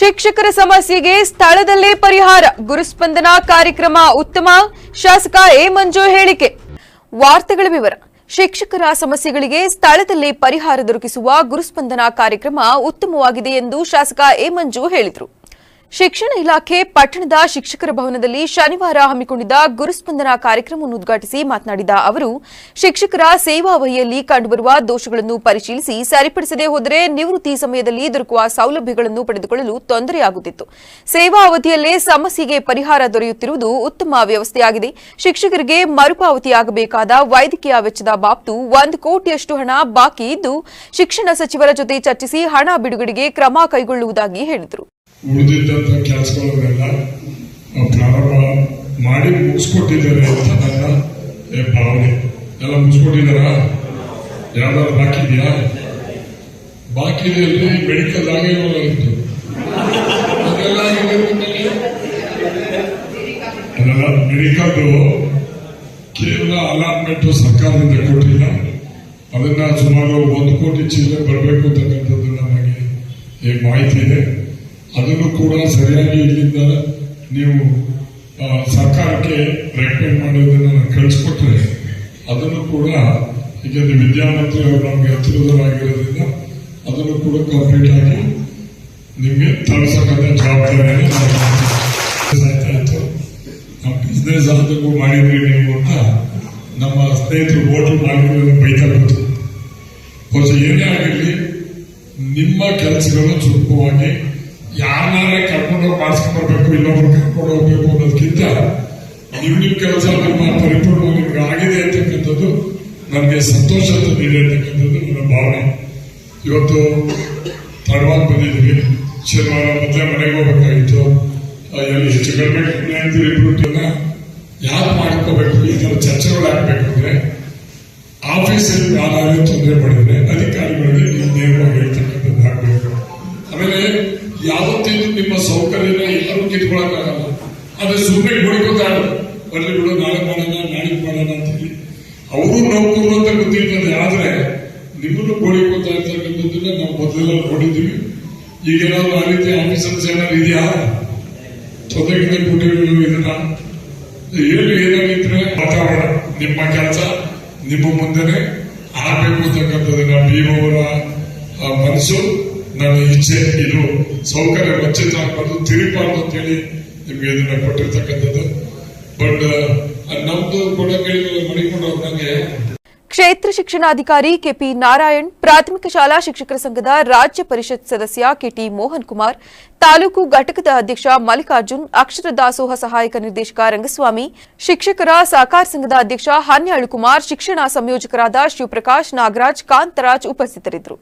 ಶಿಕ್ಷಕರ ಸಮಸ್ಯೆಗೆ ಸ್ಥಳದಲ್ಲೇ ಪರಿಹಾರ. ಗುರುಸ್ಪಂದನ ಕಾರ್ಯಕ್ರಮ ಉತ್ತಮ. ಶಾಸಕ ಎ ಮಂಜು ಹೇಳಿಕೆ. ವಾರ್ತೆಗಳ ವಿವರ. ಶಿಕ್ಷಕರ ಸಮಸ್ಯೆಗಳಿಗೆ ಸ್ಥಳದಲ್ಲೇ ಪರಿಹಾರ ದೊರಕಿಸುವ ಗುರುಸ್ಪಂದನ ಕಾರ್ಯಕ್ರಮ ಉತ್ತಮವಾಗಿದೆ ಎಂದು ಶಾಸಕ ಎ ಮಂಜು ಹೇಳಿದರು. ಶಿಕ್ಷಣ ಇಲಾಖೆ ಪಟ್ಟಣದ ಶಿಕ್ಷಕರ ಭವನದಲ್ಲಿ ಶನಿವಾರ ಹಮ್ಮಿಕೊಂಡಿದ್ದ ಗುರುಸ್ಪಂದನ ಕಾರ್ಯಕ್ರಮವನ್ನು ಉದ್ಘಾಟಿಸಿ ಮಾತನಾಡಿದ ಅವರು, ಶಿಕ್ಷಕರ ಸೇವಾವಹಿಯಲ್ಲಿ ಕಂಡುಬರುವ ದೋಷಗಳನ್ನು ಪರಿಶೀಲಿಸಿ ಸರಿಪಡಿಸದೆ ಹೋದರೆ ನಿವೃತ್ತಿ ಸಮಯದಲ್ಲಿ ದೊರಕುವ ಸೌಲಭ್ಯಗಳನ್ನು ಪಡೆದುಕೊಳ್ಳಲು ತೊಂದರೆಯಾಗುತ್ತಿತ್ತು. ಸೇವಾ ಅವಧಿಯಲ್ಲೇ ಸಮಸ್ಯೆಗೆ ಪರಿಹಾರ ದೊರೆಯುತ್ತಿರುವುದು ಉತ್ತಮ ವ್ಯವಸ್ಥೆಯಾಗಿದೆ. ಶಿಕ್ಷಕರಿಗೆ ಮರುಪಾವತಿಯಾಗಬೇಕಾದ ವೈದ್ಯಕೀಯ ವೆಚ್ಚದ ಬಾಬ್ತು ಒಂದು ಕೋಟಿಯಷ್ಟು ಹಣ ಬಾಕಿ ಇದ್ದು, ಶಿಕ್ಷಣ ಸಚಿವರ ಜೊತೆ ಚರ್ಚಿಸಿ ಹಣ ಬಿಡುಗಡೆಗೆ ಕ್ರಮ ಕೈಗೊಳ್ಳುವುದಾಗಿ ಹೇಳಿದರು. ಉಳಿದಿದ್ದಂಥ ಕೆಲಸಗಳನ್ನೆಲ್ಲ ಪ್ರಾರಂಭ ಮಾಡಿ ಮುಗಿಸ್ಕೊಟ್ಟಿದ್ದಾರೆ ಅಂತ ನನ್ನ ಭಾವನೆ. ಎಲ್ಲ ಮುಗಿಸ್ಕೊಟ್ಟಿದ್ದಾರ? ಯಾವ್ದಾದ್ರು ಬಾಕಿ ಇದೆಯಾ? ಬಾಕಿ ಇದೆಯಲ್ಲಿ ಮೆಡಿಕಲ್ ಆಗೇ ಇತ್ತು ಅದೆಲ್ಲ ಅದೆಲ್ಲ ಮೆಡಿಕಲ್ದು ಕೇವಲ ಅಲಾಟ್ಮೆಂಟ್ ಸರ್ಕಾರದಿಂದ ಕೊಟ್ಟಿಲ್ಲ. ಅದನ್ನ ಸುಮಾರು ಒಂದು ಕೋಟಿ ಚೀಲ ಬರಬೇಕು ಅಂತಕ್ಕಂಥದ್ದು ನಮಗೆ ಈ ಮಾಹಿತಿ ಇದೆ. ಅದನ್ನು ಕೂಡ ಸರಿಯಾಗಿ ಇಲ್ಲಿಂದ ನೀವು ಸರ್ಕಾರಕ್ಕೆ ರೆಕಮೆಂಡ್ ಮಾಡೋದನ್ನು ನಾನು ಕಳಿಸ್ಕೊಟ್ರೆ, ಅದನ್ನು ಕೂಡ ಈಗ ವಿದ್ಯಾಮಂತ್ರಿ ಅವರು ನಮಗೆ ಹತ್ತಿರದವರಾಗಿರೋದ್ರಿಂದ ಅದನ್ನು ಕೂಡ ಕಂಪ್ಲೀಟ್ ಆಗಿ ನಿಮಗೆ ತರಿಸಬೇಕಾದ ಜವಾಬ್ದಾರಿಯನ್ನು ನಾನು ಸಾಯ್ತಾ ನಮ್ಮ ಬಿಸ್ನೆಸ್ ಅದಕ್ಕೂ ಮಾಡಿದ್ರಿ ನೀವು ಅಂತ ನಮ್ಮ ಸ್ನೇಹಿತರು ಓಟರ್ ಮಾಡಿರೋದನ್ನು ಬೈತಾ ಬಂತು ಏನೇ ಆಗಿರಲಿ, ನಿಮ್ಮ ಕೆಲಸಗಳು ಸುಲಭವಾಗಿ ಯಾರನ್ನಾರ ಕರ್ಕೊಂಡು ಹೋಗಿ ಮಾಡಿಸ್ಕೊಂಡು ಬರ್ಬೇಕು ಇನ್ನೊಬ್ರು ಕರ್ಕೊಂಡು ಹೋಗ್ಬೇಕು ಅನ್ನೋದಕ್ಕಿಂತ ನಿಮ್ಮ ಕೆಲಸ ನಿಮ್ಮ ಪರಿಪೂರ್ಣವಾಗಿ ನಿಮ್ಗೆ ಆಗಿದೆ ಅಂತಕ್ಕಂಥದ್ದು ನನಗೆ ಸಂತೋಷ ತಂದಿದೆ ಅಂತಕ್ಕಂಥದ್ದು ನನ್ನ ಭಾವನೆ. ಇವತ್ತು ತಡವಾಗಿ ಬಂದಿದ್ದೀವಿ. ಶನಿವಾರ ಮತ್ತೆ ಮನೆಗೆ ಹೋಗ್ಬೇಕಾಗಿತ್ತು. ಎಲ್ಲಿ ಹೆಚ್ಚು ಕಡಿಮೆ ಇಬ್ಬರು ಯಾರು ಮಾಡ್ಕೋಬೇಕು? ಈ ಥರ ಚರ್ಚೆಗಳು ಹಾಕ್ಬೇಕಂದ್ರೆ ಆಫೀಸಲ್ಲಿ ಯಾರಾದ್ರೂ ತೊಂದರೆ ಮಾಡಿದ್ರೆ ಅಧಿಕಾರಿಗಳಿಗೆ ಆದ್ರೆ ಸುಮ್ಮನೆ ಗೋಳಿಕೋತಾರೆ ಬರ್ಲಿ ಬಿಡು, ನಾಳೆ ಮಾಡೋಣ ನಾಳೆ ಮಾಡೋಣ ಅಂತ ಹೇಳಿ ಅವರು ನೌಕರು ಅಂತ ಗೊತ್ತಿರ್ತದೆ, ಆದ್ರೆ ನಿಮ್ಮನ್ನು ಕೊಡಿಕೊತಾ ಇರ್ತಕ್ಕಂಥದ್ದನ್ನ ನಾವು ಮೊದಲೆಲ್ಲ ನೋಡಿದ್ದೀವಿ. ಈಗೇನಾದ್ರು ಆ ರೀತಿ ಆಫೀಸರ್ಸ್ ಏನಾದ್ರು ಇದೆಯಾ? ತೊಂದರೆಗಿಂತ ಕೊಟ್ಟಿರೋ ಇದನ್ನ? ಏನು ಏನಾಗಿದ್ರೆ ವಾತಾವರಣ, ನಿಮ್ಮ ಕೆಲಸ, ನಿಮ್ಮ ಮುಂದೆನೆ ಆಗ್ಬೇಕು ಅಂತಕ್ಕಂಥದ್ದನ್ನ ಆ, ಮನಸ್ಸು, ನನ್ನ ಇಚ್ಛೆ, ಇದು ಸೌಕರ್ಯ, ವಂಚಿತ ಆಗ್ಬಾರ್ದು, ತಿರುಗಬಾರ್ದು ಅಂತೇಳಿ ನಿಮ್ಗೆ ಕೊಟ್ಟಿರ್ತಕ್ಕಂಥದ್ದು. ಬಟ್ ನಮ್ದು ಕೂಡ ಕೇಳಿದ್ರೆ ಮಣಿಕೊಂಡು ನಂಗೆ ಕ್ಷೇತ್ರ ಶಿಕ್ಷಣಾಧಿಕಾರಿ ಕೆಪಿ ನಾರಾಯಣ್, ಪ್ರಾಥಮಿಕ ಶಾಲಾ ಶಿಕ್ಷಕರ ಸಂಘದ ರಾಜ್ಯ ಪರಿಷತ್ ಸದಸ್ಯ ಕೆಟಿ ಮೋಹನ್ ಕುಮಾರ್, ತಾಲೂಕು ಘಟಕದ ಅಧ್ಯಕ್ಷ ಮಲ್ಲಿಕಾರ್ಜುನ್, ಅಕ್ಷರ ದಾಸೋಹ ಸಹಾಯಕ ನಿರ್ದೇಶಕ ರಂಗಸ್ವಾಮಿ, ಶಿಕ್ಷಕರ ಸಹಕಾರ ಸಂಘದ ಅಧ್ಯಕ್ಷ ಹನ್ಯಾಳು ಕುಮಾರ್, ಶಿಕ್ಷಣ ಸಂಯೋಜಕರಾದ ಶಿವಪ್ರಕಾಶ್ ನಾಗರಾಜ್, ಕಾಂತರಾಜ್ ಉಪಸ್ಥಿತರಿದ್ದರು.